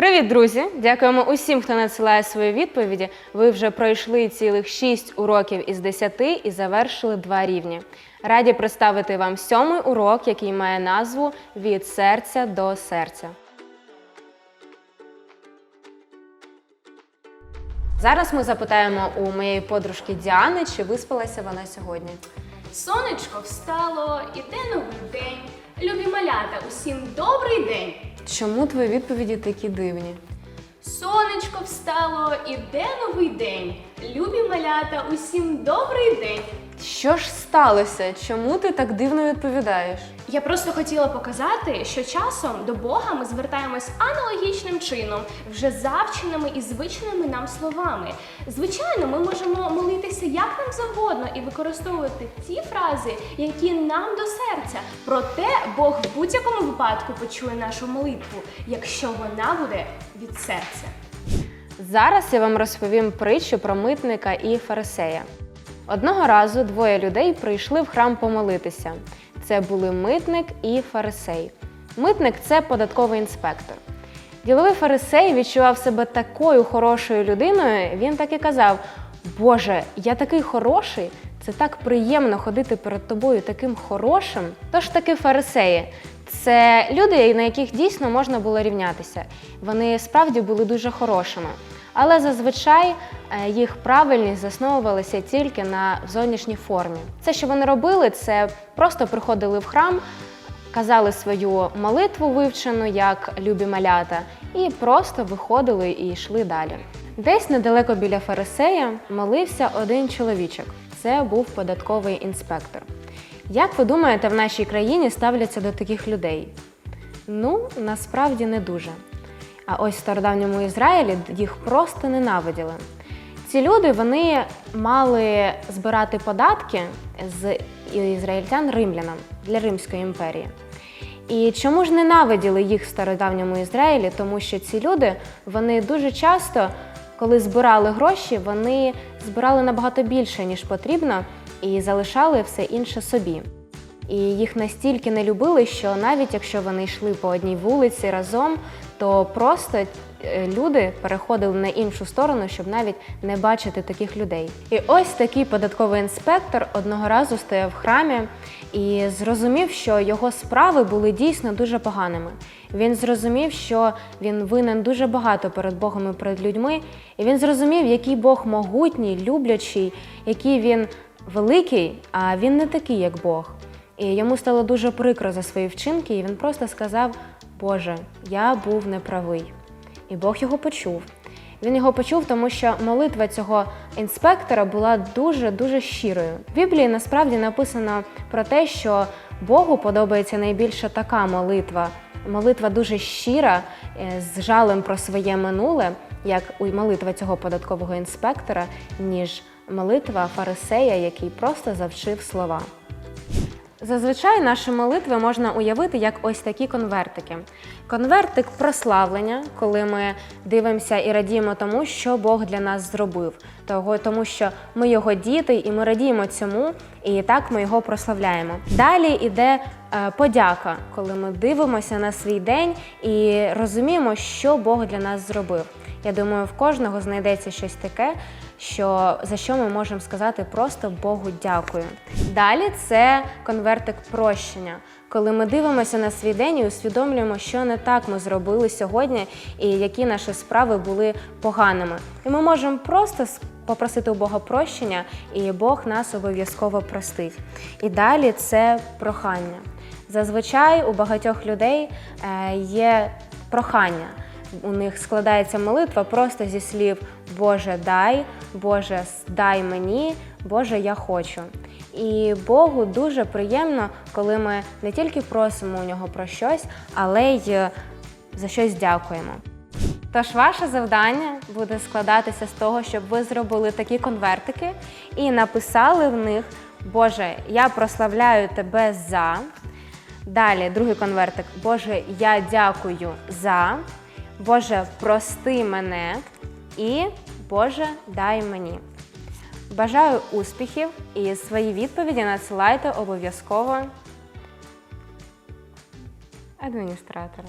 Привіт, друзі! Дякуємо усім, хто надсилає свої відповіді. Ви вже пройшли цілих 6 уроків із 10 і завершили два рівні. Раді представити вам сьомий урок, який має назву Від серця до серця. Зараз ми запитаємо у моєї подружки Діани, чи виспалася вона сьогодні. Сонечко встало, іде новий день. Любі малята, усім добрий день. Чому твої відповіді такі дивні? Сонечко встало, іде новий день. Любі малята, усім добрий день. Що ж сталося? Чому ти так дивно відповідаєш? Я просто хотіла показати, що часом до Бога ми звертаємось аналогічним чином, вже завченими і звичними нам словами. Звичайно, ми можемо молитися як нам завгодно і використовувати ті фрази, які нам до серця. Проте Бог в будь-якому випадку почує нашу молитву, якщо вона буде від серця. Зараз я вам розповім притчу про митника і фарисея. Одного разу двоє людей прийшли в храм помолитися. Це були митник і фарисей. Митник це податковий інспектор. Діловий фарисей відчував себе такою хорошою людиною. Він так і казав: Боже, я такий хороший, це так приємно ходити перед тобою таким хорошим. Тож таки фарисеї це люди, на яких дійсно можна було рівнятися. Вони справді були дуже хорошими. Але зазвичай е, їх правильність засновувалася тільки на зовнішній формі. Це, що вони робили, це просто приходили в храм, казали свою молитву вивчену як любі малята, і просто виходили і йшли далі. Десь недалеко біля фарисея молився один чоловічок. Це був податковий інспектор. Як ви думаєте, в нашій країні ставляться до таких людей? Ну, насправді не дуже. А ось в стародавньому Ізраїлі їх просто ненавиділи. Ці люди вони мали збирати податки з ізраїльтян римлянам для Римської імперії. І чому ж ненавиділи їх в стародавньому Ізраїлі? Тому що ці люди вони дуже часто, коли збирали гроші, вони збирали набагато більше, ніж потрібно, і залишали все інше собі. І їх настільки не любили, що навіть якщо вони йшли по одній вулиці разом, то просто е, люди переходили на іншу сторону, щоб навіть не бачити таких людей. І ось такий податковий інспектор одного разу стояв в храмі і зрозумів, що його справи були дійсно дуже поганими. Він зрозумів, що він винен дуже багато перед Богом і перед людьми, і він зрозумів, який Бог могутній, люблячий, який він великий, а він не такий, як Бог. І йому стало дуже прикро за свої вчинки, і він просто сказав: Боже, я був неправий. І Бог його почув. Він його почув, тому що молитва цього інспектора була дуже-дуже щирою. В Біблії насправді написано про те, що Богу подобається найбільше така молитва. Молитва дуже щира, е, з жалем про своє минуле, як у молитва цього податкового інспектора, ніж молитва фарисея, який просто завчив слова. Зазвичай наші молитви можна уявити як ось такі конвертики. Конвертик прославлення, коли ми дивимося і радіємо тому, що Бог для нас зробив, тому що ми його діти, і ми радіємо цьому, і так ми його прославляємо. Далі йде е, подяка, коли ми дивимося на свій день і розуміємо, що Бог для нас зробив. Я думаю, в кожного знайдеться щось таке, що за що ми можемо сказати просто Богу дякую. Далі це конвертик прощення, коли ми дивимося на свій день і усвідомлюємо, що не так ми зробили сьогодні, і які наші справи були поганими. І ми можемо просто попросити у Бога прощення, і Бог нас обов'язково простить. І далі це прохання. Зазвичай у багатьох людей е, є прохання. У них складається молитва просто зі слів Боже, дай, Боже, дай мені, Боже, я хочу. І Богу дуже приємно, коли ми не тільки просимо у нього про щось, але й е, за щось дякуємо. Тож ваше завдання буде складатися з того, щоб ви зробили такі конвертики і написали в них Боже, я прославляю тебе за. Далі другий конвертик. Боже, я дякую за. Боже, прости мене і Боже, дай мені. Бажаю успіхів і свої відповіді надсилайте обов'язково адміністратору.